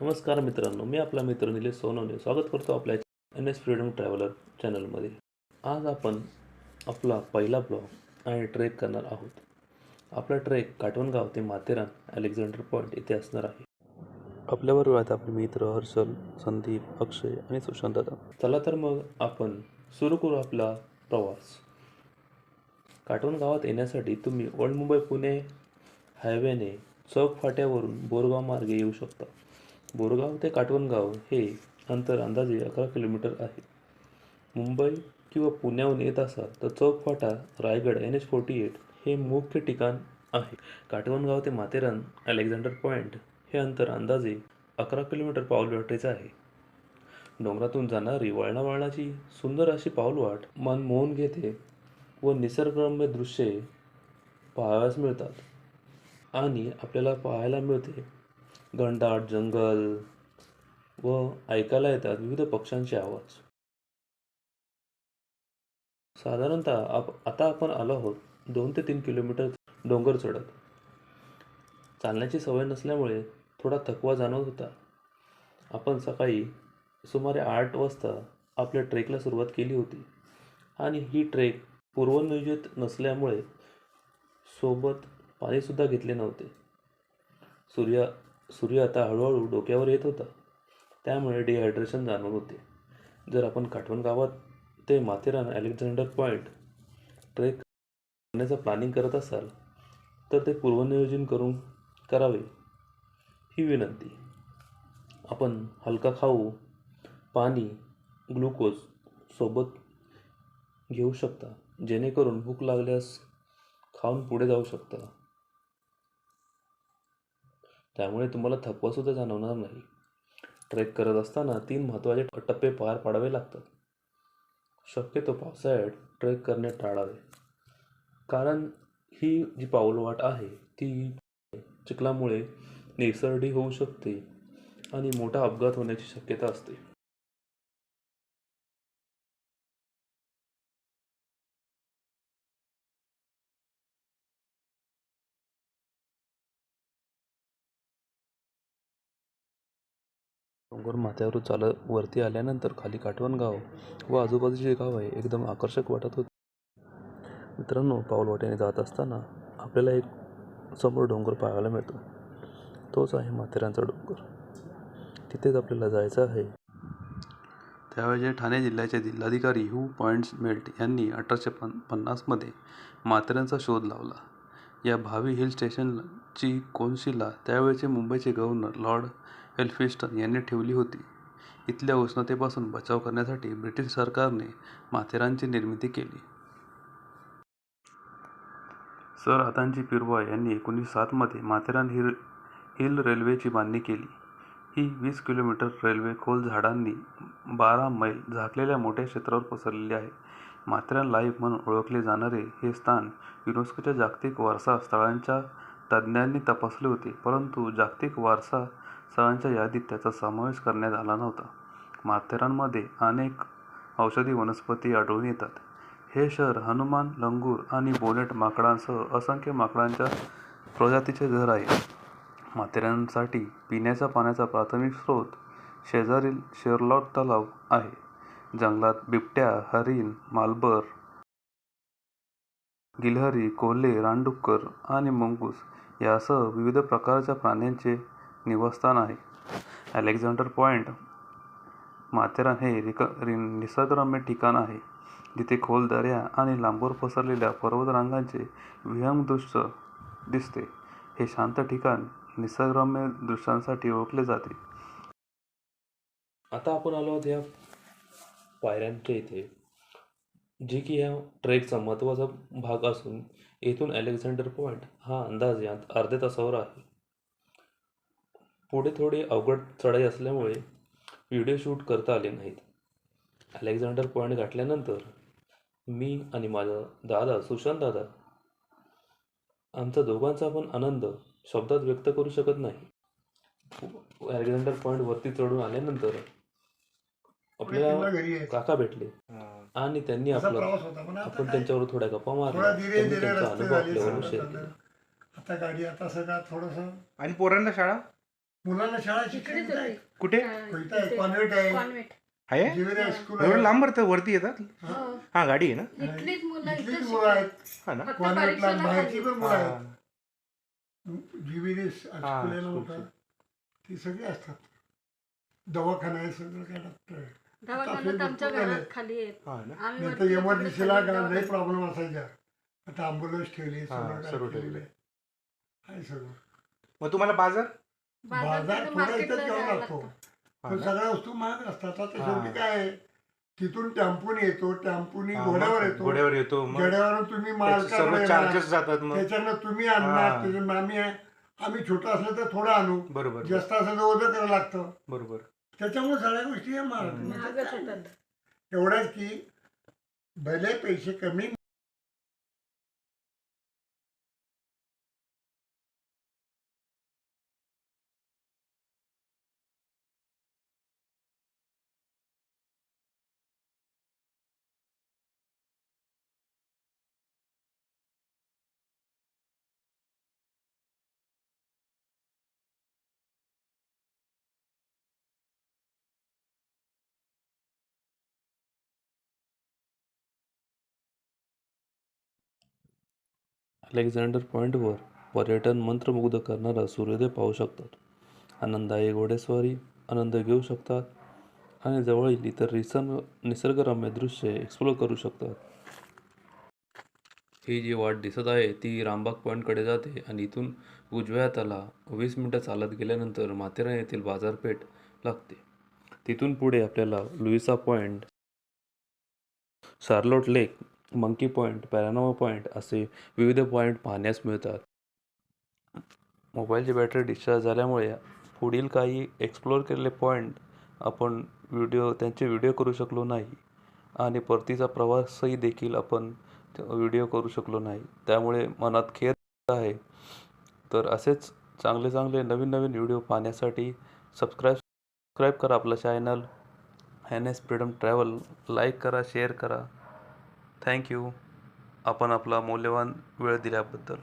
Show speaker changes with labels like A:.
A: नमस्कार मित्रांनो मी आपला मित्र निलेश सोनवणे. स्वागत करतो आपल्या एन एस फ्रीडम ट्रॅव्हलर चॅनलमध्ये. आज आपण आपला पहिला ब्लॉग आणि ट्रेक करणार आहोत. आपला ट्रेक काटवणगाव ते माथेरान अलेक्झांडर पॉईंट येथे असणार आहे. आपल्याबरोबर आहेत आपले मित्र हर्षल संदीप अक्षय आणि सुशांत दादा. चला तर मग आपण सुरू करू आपला प्रवास. काटवण गावात येण्यासाठी तुम्ही ओल्ड मुंबई पुणे हायवेने चौक फाट्यावरून बोरगाव मार्गे येऊ शकता. बोरगाव ते काटवणगाव हे अंतर अंदाजे अकरा किलोमीटर आहे. मुंबई किंवा पुण्याहून येत असाल तर चौक फाटा Raigad N H forty eight हे मुख्य ठिकाण आहे. काटवणगाव ते माथेरान अलेक्झांडर पॉईंट हे अंतर अंदाजे अकरा किलोमीटर पाऊलवाटेचं आहे. डोंगरातून जाणारी वळणावळणाची सुंदर अशी पाऊलवाट मन मोहून घेते व निसर्गरम्य दृश्ये पाहावयास मिळतात आणि आपल्याला पाहायला मिळते घनदाट जंगल व ऐकायला येतात विविध पक्ष्यांचे आवाज. साधारणतः आप आता आपण आलो आहोत दोन ते तीन किलोमीटर डोंगर चढत. चालण्याची सवय नसल्यामुळे थोडा थकवा जाणवत होता. आपण सकाळी सुमारे आठ वाजता आपल्या ट्रेकला सुरुवात केली होती आणि ही ट्रेक पूर्वनियोजित नसल्यामुळे सोबत पाणीसुद्धा घेतले नव्हते. सूर्य सूर्य आता हळूहळू डोक्यावर येत होता. त्यामुळे डिहायड्रेशन जाणवत होते. जर आपण काठवण गावात ते माथेरान अलेक्झांडर पॉईंट ट्रेक करण्याचं प्लॅनिंग करत असाल तर ते पूर्वनियोजन करून करावे ही विनंती. आपण हलका खाऊ पाणी ग्लुकोज सोबत घेऊ शकता जेणेकरून भूक लागल्यास खाऊन पुढे जाऊ शकता. त्यामुळे तुम्हाला थकवासुद्धा जाणवणार नाही. ट्रेक करत असताना तीन महत्त्वाचे टप्पे पार पाडावे लागतात. शक्यतो पावसाळ्यात ट्रेक करणे टाळावे. कारण ही जी पाऊलवाट आहे ती चिखलामुळे निसरडी होऊ शकते आणि मोठा अपघात होण्याची शक्यता असते. डोंगर माथ्यावरून चालत वरती आल्यानंतर खाली काठवणगाव व आजूबाजूची गाव आहे एकदम आकर्षक वाटत होते. मित्रांनो पाऊलवाट्याने जात असताना आपल्याला एक समोर डोंगर पाहायला मिळतो. तोच आहे माथेरानचा डोंगर. तिथेच आपल्याला जायचं आहे. त्यावेळेचे ठाणे जिल्ह्याचे जिल्हाधिकारी हू. पॉइंट्स मेल्ट यांनी अठराशे पन पन्नासमध्ये माथेरानचा शोध लावला. या भावी हिल स्टेशनची कोनशिला त्यावेळचे मुंबईचे गव्हर्नर लॉर्ड एल्फिस्टन यांनी ठेवली होती. इथल्या उष्णतेपासून बचाव करण्यासाठी ब्रिटिश सरकारने माथेरानची निर्मिती केली. सर आतांची पिरवा यांनी एकोणीसशे सातमध्ये माथेरान हिल हिल रेल्वेची बांधणी केली. ही वीस किलोमीटर रेल्वे खोल झाडांनी बारा मैल झाकलेल्या मोठ्या क्षेत्रावर पसरलेली आहे. माथेरान लाईव्ह म्हणून ओळखले जाणारे हे स्थान युनेस्कोच्या जागतिक वारसा स्थळांच्या तज्ज्ञांनी तपासले होते परंतु जागतिक वारसा स्थळांच्या यादीत त्याचा समावेश करण्यात आला नव्हता. माथेरानमध्ये अनेक औषधी वनस्पती आढळून येतात. हे शहर हनुमान लंगूर आणि बोनेट माकडांसह असंख्य माकडांच्या प्रजातीचे घर आहे. माथेरानसाठी पिण्याच्या पाण्याचा प्राथमिक स्रोत शेजारील शेरलॉट तलाव आहे. जंगलात बिबट्या हरिण मालबर गिलहरी कोल्हे रानडुक्कर आणि मंगूस यासह विविध प्रकारच्या प्राण्यांचे निवासस्थान आहे अलेक्झांडर पॉईंट माथेरान हे रिक रि निसर्गरम्य ठिकाण आहे जिथे खोल दऱ्या आणि लांबवर पसरलेल्या पर्वतरांगांचे विहंग दृश्य दिसते. हे शांत ठिकाण निसर्गरम्य दृश्यांसाठी ओळखले जाते. आता आपण आलो आहोत या पायऱ्यांच्या इथे जे की ह्या ट्रेकचा महत्त्वाचा भाग असून येथून अलेक्झांडर पॉईंट हा अंदाज यात अर्ध्या तासावर आहे. पुढे थोडी अवघड चढाई असल्यामुळे व्हिडिओ शूट करता आले नाहीत. अलेक्झांडर पॉईंट गाठल्यानंतर मी आणि माझा दादा सुशांत दादा आमचा दोघांचा पण आनंद शब्दात व्यक्त करू शकत नाही. अलेक्झांडर पॉईंट वरती चढून आल्यानंतर आपल्याला. काका भेटले. आणि त्यांनी आपलं
B: प्रवास होता पण आता
A: आपण त्यांच्यावर थोड्या गप्पा
B: थोडा
A: मारल्या
B: धीरे
A: त्यांनी
B: धीरे
A: त्यांचा
B: रस्ते
A: अनुभव
B: सगळं
A: शेअर. केला.
B: आता गाडी आता सगळं थोडस
C: आणि पोरांना शाळा?
B: मुलांना शाळा शिक्षण
D: कुठे?
B: इथं आहे, कॉन्व्हेंट आहे.
C: कॉन्व्हेंट.
D: आहे?
B: जिवेरी हायस्कूल
D: एवढं
B: आहे.
D: लांब भरतं वरती येतात?
C: हो.
D: हा गाडी आहे ना?
C: इथलीच मुलं
B: इथलीच
C: इथंच
B: मुलं आहेत.
C: शिकतात.
D: हा ना?
C: फक्त
B: कॉन्व्हेंटला
C: परीक्षेला
B: बाहेरची. पण मुलं आहेत.
D: हा.
B: ती सगळी असतात. दवाखाना आहे सगळं काय डॉक्टर आहे.
C: दवाखाना तर आमच्या
B: भरपूर
C: घरात
B: झाले.
C: खाली आहेत.
D: हा ना?
C: आम्ही
B: नंतर
C: वरती
B: एमर्जन्सीला प्रॉब्लेम असायचा आता अँब्युलन्स ठेवली
D: हा,
B: सगळं
D: सर्व
B: ठेवलेलं
D: ठेवलंय.
B: आहे आहे सगळं.
D: मग तुम्हाला बाजार?
C: बाजार
B: थोडा इथं लागतं.
D: हा
B: पण? सगळ्या वस्तू महाग असतात आता. शेवटी काय आहे तिथून टेम्पून येतो टेम्पूनी
D: हा,
B: घोड्यावर येतो
D: घोड्यावर येतो मग
B: गड्यावरून तुम्ही
D: त्याचे
B: मालकाकडे
D: सर्व
B: येणार.
D: चार्जेस जातात मग
B: त्याच्यानं तुम्ही आणणार
D: हा.
B: त्याच्यानं आम्ही आम्ही छोटं असलं तर थोडं आणू
D: बरोबर
B: जास्त असलं तर ओझं करावं लागतं
D: बरोबर
B: त्याच्यामुळे सगळ्या गोष्टी हे महाग
C: महागच होतात.
B: एवढंच की भले पैसे कमी
A: अलेक्झांडर पॉईंटवर पर्यटन मंत्रमुग्ध करणारा सूर्योदय पाहू शकतात. आनंददायी घोडेस्वारी आनंद घेऊ शकतात आणि जवळील इतर रिसर्ग निसर्गरम्य दृश्ये एक्सप्लोर करू शकतात. ही जी वाट दिसत आहे ती रामबाग पॉईंटकडे जाते आणि इथून उजव्या हाताला वीस मिनटं चालत गेल्यानंतर माथेरान येथील बाजारपेठ लागते. तिथून पुढे आपल्याला Louisa point Charlotte lake monkey point panorama point असे विविध पॉईंट पाहण्यास मिळतात. मोबाईलची बॅटरी डिस्चार्ज झाल्यामुळे पुढील काही एक्सप्लोअर केलेले पॉईंट आपण व्हिडिओ त्यांचे व्हिडिओ करू शकलो नाही आणि परतीचा प्रवासही देखील आपण व्हिडिओ करू शकलो नाही. त्यामुळे मनात खेद आहे. तर असेच चांगले चांगले नवीन नवीन व्हिडिओ पाहण्यासाठी सबस्क्राईब सबस्क्राईब करा आपलं channel N S freedom travel like करा शेअर करा. Thank you. आपण आपला मौल्यवान वेळ दिल्याबद्दल.